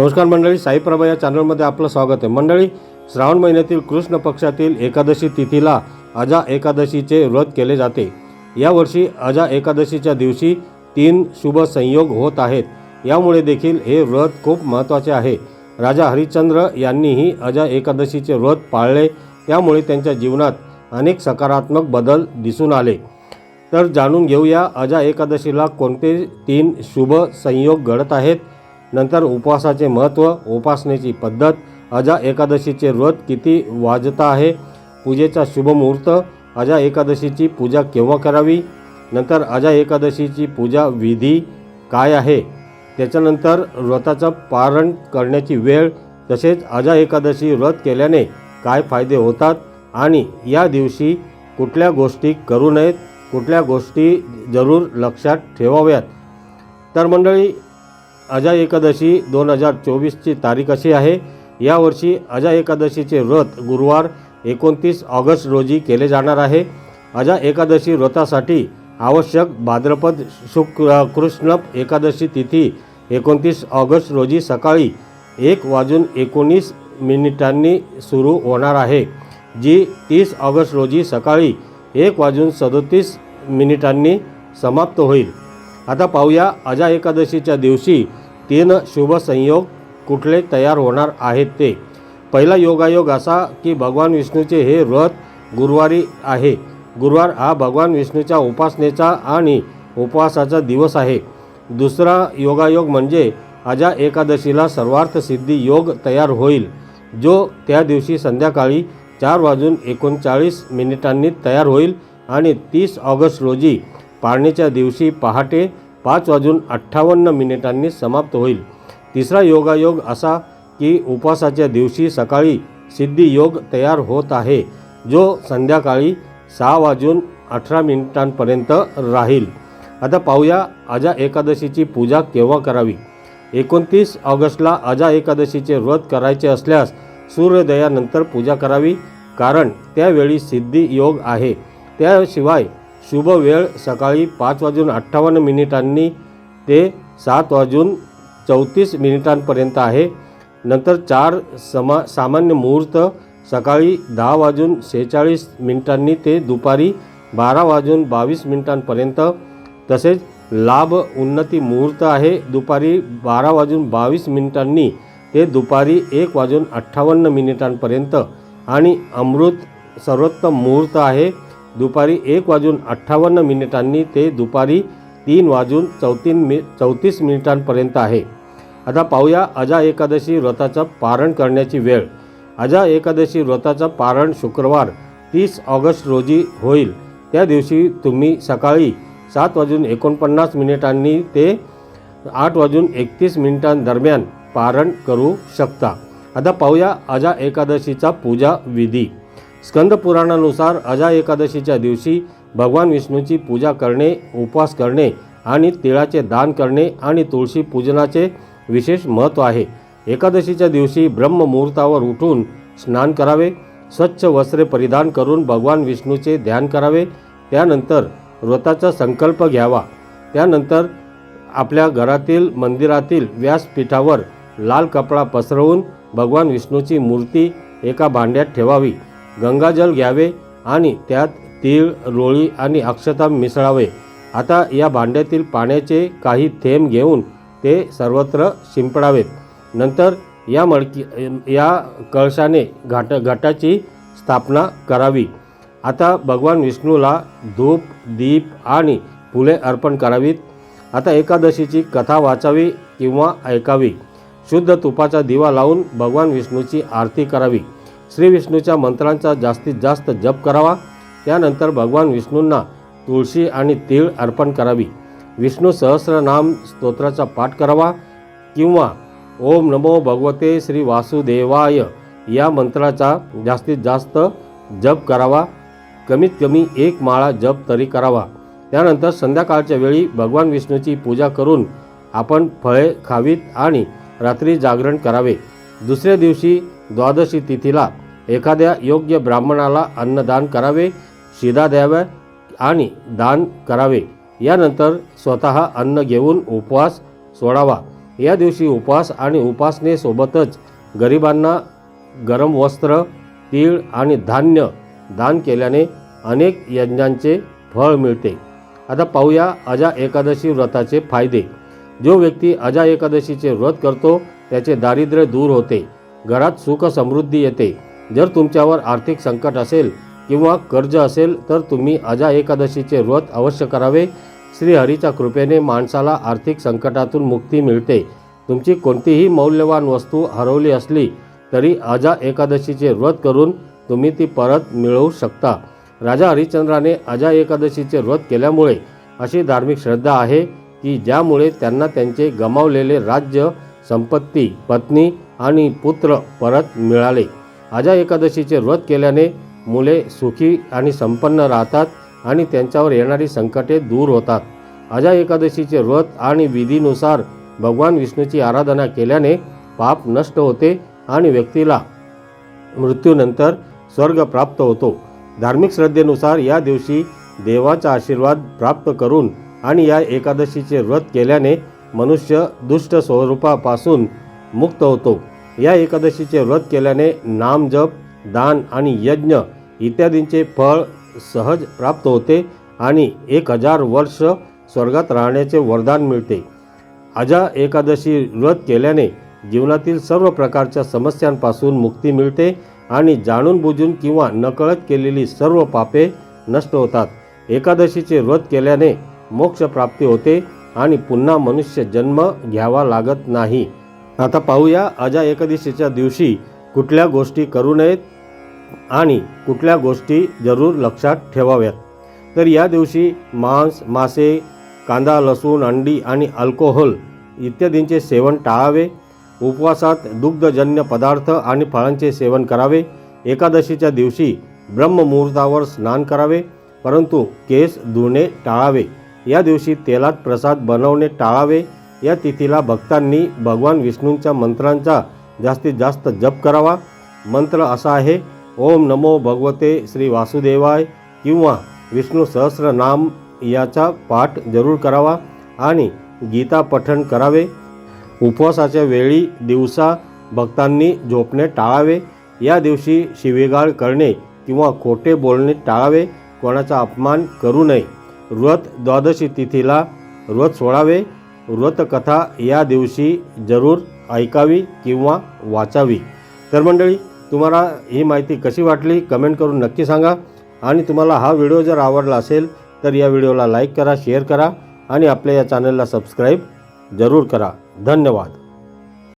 नमस्कार मंडळी साईप्रभा या चॅनलमध्ये आपलं स्वागत आहे. मंडळी श्रावण महिन्यातील कृष्ण पक्षातील एकादशी तिथीला अजा एकादशीचे व्रत केले जाते. यावर्षी अजा एकादशीच्या दिवशी तीन शुभ संयोग होत आहेत. यामुळे देखील हे व्रत खूप महत्त्वाचे आहे. राजा हरिश्चंद्र यांनीही अजा एकादशीचे व्रत पाळले. त्यामुळे त्यांच्या जीवनात अनेक सकारात्मक बदल दिसून आले. तर जाणून घेऊया अजा एकादशीला कोणते तीन शुभ संयोग घडत आहेत? नंतर उपवासाचे महत्त्व उपासनेची पद्धत अजा एकादशीचे व्रत किती वाजता आहे पूजेचा शुभ मुहूर्त अजा एकादशीची पूजा केव्हा करावी नंतर अजा एकादशीची पूजा विधी काय आहे त्याच्यानंतर व्रताचं पारण करण्याची वेळ तसेच अजा एकादशी व्रत केल्याने काय फायदे होतात आणि या दिवशी कुठल्या गोष्टी करू नयेत कुठल्या गोष्टी जरूर लक्षात ठेवाव्यात. तर मंडळी अजा एकादशी दोन हजार चोवीसची तारीख अशी आहे. यावर्षी अजा एकादशीचे व्रत गुरुवार एकोणतीस ऑगस्ट रोजी केले जाणार आहे. अजा एकादशी व्रतासाठी आवश्यक भाद्रपद शुक्र कृष्ण एकादशी तिथी एकोणतीस ऑगस्ट रोजी सकाळी एक वाजून एकोणीस मिनिटांनी सुरू होणार आहे जी तीस ऑगस्ट रोजी सकाळी एक वाजून सदोतीस मिनिटांनी समाप्त होईल. आता पाहूया अजा एकादशीच्या दिवशी तीन शुभसंयोग कुठले तयार होणार आहेत ते? पहिला योगायोग असा की भगवान विष्णूचे हे व्रत गुरुवारी आहे. गुरुवार हा भगवान विष्णूच्या उपासनेचा आणि उपवासाचा दिवस आहे. दुसरा योगायोग म्हणजे अजा एकादशीला सर्वार्थ सिद्धी योग तयार होईल जो त्या दिवशी संध्याकाळी चार वाजून एकोणचाळीस मिनिटांनी तयार होईल आणि तीस ऑगस्ट रोजी पाळणीच्या दिवशी पहाटे पाच वाजून अठ्ठावन्न मिनिटांनी समाप्त होईल. तिसरा योगायोग असा की उपवासाच्या दिवशी सकाळी सिद्धी योग तयार होत आहे जो संध्याकाळी सहा वाजून अठरा मिनिटांपर्यंत राहील. आता पाहूया अजा एकादशीची पूजा केव्हा करावी? एकोणतीस ऑगस्टला अजा एकादशीचे व्रत करायचे असल्यास सूर्योदयानंतर पूजा करावी कारण त्यावेळी सिद्धी योग आहे. त्याशिवाय शुभ वेळ सकाळी पाच वाजून अठ्ठावन्न मिनिटांनी ते सात वाजून चौतीस मिनिटांपर्यंत आहे. नंतर चार समा सामान्य मुहूर्त सकाळी दहा वाजून सेहेचाळीस मिनिटांनी ते दुपारी बारा वाजून बावीस मिनिटांपर्यंत. तसेच लाभ उन्नती मुहूर्त आहे. दुपारी बारा वाजून बावीस मिनिटांनी ते दुपारी एक वाजून अठ्ठावन्न मिनिटांपर्यंत. आणि अमृत सर्वोत्तम मुहूर्त आहे. दुपारी एक वाजून अठ्ठावन्न मिनिटांनी ते दुपारी तीन वाजून चौतीन मि चौतीस मिनिटांपर्यंत आहे. आता पाहूया अजा एकादशी व्रताचं पारण करण्याची वेळ. अजा एकादशी व्रताचं पारण शुक्रवार तीस ऑगस्ट रोजी होईल. त्या दिवशी तुम्ही सकाळी सात वाजून एकोणपन्नास मिनिटांनी ते आठ वाजून एकतीस मिनिटांदरम्यान पारण करू शकता. आता पाहूया अजा एकादशीचा पूजा विधी. स्कंद पुराणानुसार अजा एकादशीच्या दिवशी भगवान विष्णूची पूजा करणे उपवास करणे आणि तिळाचे दान करणे आणि तुळशी पूजनाचे विशेष महत्त्व आहे. एकादशीच्या दिवशी ब्रह्म मुहूर्तावर उठून स्नान करावे स्वच्छ वस्त्रे परिधान करून भगवान विष्णूचे ध्यान करावे त्यानंतर व्रताचा संकल्प घ्यावा. त्यानंतर आपल्या घरातील मंदिरातील व्यासपीठावर लाल कपडा पसरवून भगवान विष्णूची मूर्ती एका भांड्यात ठेवावी. गंगाजल घ्यावे आणि त्यात तीळ रोळी आणि अक्षता मिसळावे. आता या भांड्यातील पाण्याचे काही थेंब घेऊन ते सर्वत्र शिंपडावेत. नंतर या मडकी या कळशाने घाट घाटाची स्थापना करावी. आता भगवान विष्णूला धूप दीप आणि फुले अर्पण करावीत. आता एकादशीची कथा वाचावी किंवा ऐकावी. शुद्ध तुपाचा दिवा लावून भगवान विष्णूची आरती करावी. श्री विष्णूच्या मंत्रांचा जास्तीत जास्त जप करावा. त्यानंतर भगवान विष्णूंना तुळशी आणि तीळ अर्पण करावी. विष्णू सहस्रनाम स्तोत्राचा पाठ करावा किंवा ओम नमो भगवते श्री वासुदेवाय या मंत्राचा जास्तीत जास्त जप करावा. कमीत कमी एक माळा जप तरी करावा. त्यानंतर संध्याकाळच्या वेळी भगवान विष्णूची पूजा करून आपण फळे खावीत आणि रात्री जागरण करावे. दुसऱ्या दिवशी द्वादशी तिथीला एखाद्या योग्य ब्राह्मणाला अन्नदान करावे शिदा द्याव्या आणि दान करावे. यानंतर स्वतः अन्न घेऊन उपवास सोडावा. या दिवशी उपवास आणि उपासनेसोबतच गरिबांना गरम वस्त्र तीळ आणि धान्य दान केल्याने अनेक यज्ञांचे फळ मिळते. आता पाहूया अजा एकादशी व्रताचे फायदे. जो व्यक्ती अजा एकादशीचे व्रत करतो त्याचे दारिद्र्य दूर होते. घरात सुख समृद्धी येते. जर तुमच्यावर आर्थिक संकट असेल किंवा कर्ज असेल तर तुम्ही अजा एकादशीचे व्रत अवश्य करावे. श्रीहरीच्या कृपेने माणसाला आर्थिक संकटातून मुक्ती मिळते. तुमची कोणतीही मौल्यवान वस्तू हरवली असली तरी अजा एकादशीचे व्रत करून तुम्ही ती परत मिळवू शकता. राजा हरिश्चंद्राने अजा एकादशीचे व्रत केल्यामुळे अशी धार्मिक श्रद्धा आहे की ज्यामुळे त्यांना त्यांचे गमावलेले राज्य संपत्ती पत्नी आणि पुत्र परत मिळाले. अजा एकादशीचे व्रत केल्याने मुले सुखी आणि संपन्न राहतात आणि त्यांच्यावर येणारी संकटे दूर होतात. अजा एकादशीचे व्रत आणि विधीनुसार भगवान विष्णूची आराधना केल्याने पाप नष्ट होते आणि व्यक्तीला मृत्यूनंतर स्वर्ग प्राप्त होतो. धार्मिक श्रद्धेनुसार या दिवशी देवाचा आशीर्वाद प्राप्त करून आणि या एकादशीचे व्रत केल्याने मनुष्य दुष्ट स्वरूपापासून मुक्त होतो. या एकादशीचे व्रत केल्याने नामजप दान आणि यज्ञ इत्यादींचे फळ सहज प्राप्त होते आणि एक हजार वर्ष स्वर्गात राहण्याचे वरदान मिळते. अजा एकादशी व्रत केल्याने जीवनातील सर्व प्रकारच्या समस्यांपासून मुक्ती मिळते आणि जाणून बुजून किंवा नकळत केलेली सर्व पापे नष्ट होतात. एकादशीचे व्रत केल्याने मोक्ष प्राप्ती होते आणि पुन्हा मनुष्य जन्म घ्यावा लागत नाही. आता पाहूया अजा एकादशीच्या दिवशी कुठल्या गोष्टी करू नयेत आणि कुठल्या गोष्टी जरूर लक्षात ठेवाव्यात. तर या दिवशी मांस मासे कांदा लसूण अंडी आणि अल्कोहोल इत्यादींचे सेवन टाळावे. उपवासात दुग्धजन्य पदार्थ आणि फळांचे सेवन करावे. एकादशीच्या दिवशी ब्रह्ममुहूर्तावर स्नान करावे. परंतु केस धुणे टाळावे. या दिवशी तेलात प्रसाद बनवणे टाळावे. या तिथीला भक्तांनी भगवान विष्णूंच्या मंत्रांचा जास्तीत जास्त जप करावा. मंत्र असा आहे ओम नमो भगवते श्री वासुदेवाय किंवा विष्णू सहस्रनाम याचा पाठ जरूर करावा आणि गीता पठण करावे. उपवासाच्या वेळी दिवसा भक्तांनी झोपणे टाळावे. या दिवशी शिवेगाळ करणे किंवा खोटे बोलणे टाळावे. कोणाचा अपमान करू नये. व्रत द्वादशी तिथीला व्रत सोडावे. व्रतकथा या दिवशी जरूर ऐकावी किंवा वाचावी. तर मंडळी तुम्हाला ही माहिती कशी वाटली कमेंट करून नक्की सांगा. आणि तुम्हाला हा व्हिडिओ जर आवडला असेल तर या व्हिडिओला लाईक करा शेअर करा आणि आपल्या या चॅनलला सबस्क्राईब जरूर करा. धन्यवाद.